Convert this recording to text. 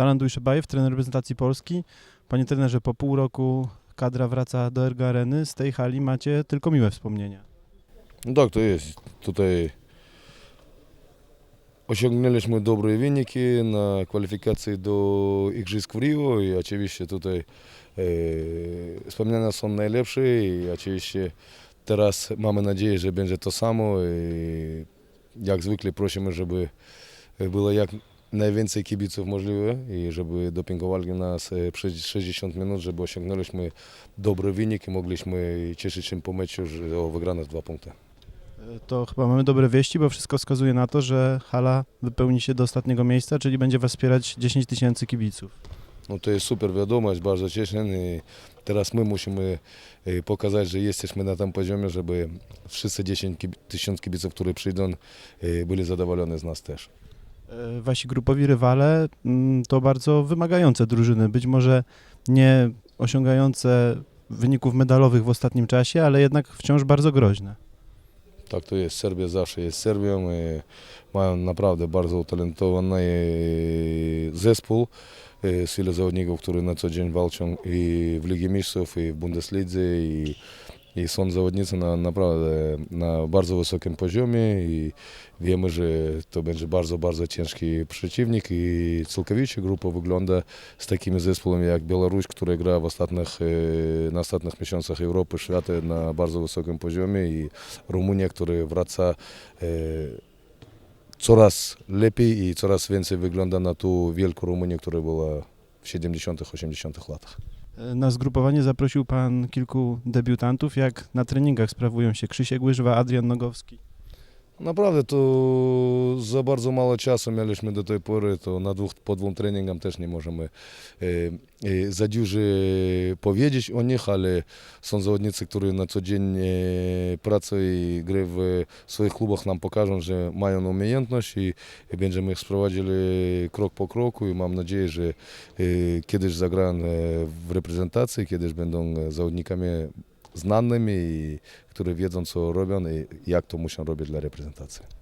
Talan Dujszebajew, trener reprezentacji Polski. Panie trenerze, po pół roku kadra wraca do Ergo Areny. Z tej hali macie tylko miłe wspomnienia. No tak, to jest. Tutaj osiągnęliśmy dobre wyniki na kwalifikacji do Igrzysk w Rio i oczywiście tutaj e, wspomnienia są najlepsze i oczywiście teraz mamy nadzieję, że będzie to samo i jak zwykle prosimy, żeby było jak najwięcej kibiców możliwe i żeby dopingowali nas e, przez 60 minut, żeby osiągnęliśmy dobry wynik i mogliśmy cieszyć się po meczu że o wygrane dwa punkty. E, To chyba mamy dobre wieści, bo wszystko wskazuje na to, że hala wypełni się do ostatniego miejsca, czyli będzie was wspierać 10 tysięcy kibiców. No to jest super wiadomość, bardzo cieszę i teraz my musimy e, pokazać, że jesteśmy na tym poziomie, żeby wszyscy 10 kib- tysięcy kibiców, które przyjdą, byli zadowoleni z nas też. E, Wasi grupowi rywale mm, to bardzo wymagające drużyny, być może nie osiągające wyników medalowych w ostatnim czasie, ale jednak wciąż bardzo groźne. Tak to jest, Serbia zawsze jest Serbią, i mają naprawdę bardzo utalentowany e, zespół e, wielu zawodników, którzy na co dzień walczą i w Lidze Mistrzów, i w Bundeslidze, i, i są zawodnicy na, naprawdę na bardzo wysokim poziomie i wiemy, że to będzie bardzo, bardzo ciężki przeciwnik i całkowicie grupa wygląda z takimi zespołami jak Białoruś, która gra w ostatnich, e, na ostatnich miesiącach Europy, świata na bardzo wysokim poziomie i Rumunia, która wraca e, coraz lepiej i coraz więcej wygląda na tą wielką Rumunię, która była w 70 80 latach. Na zgrupowanie zaprosił Pan kilku debiutantów. Jak na treningach sprawują się Krzysiek Łyżwa, Adrian Nogowski? Naprawdę to za bardzo mało czasu mieliśmy do tej pory, to na dwóch, po dwóm treningam też nie możemy e, e, za dużo powiedzieć o nich, ale są zawodnicy, którzy na co dzień e, pracują i gry w swoich klubach nam pokażą, że mają umiejętność i, będziemy ich sprowadzili krok po kroku i mam nadzieję, że e, kiedyś zagrają w reprezentacji, kiedyś będą zawodnikami znanymi, i, które wiedzą co robią i jak to muszą robić dla reprezentacji.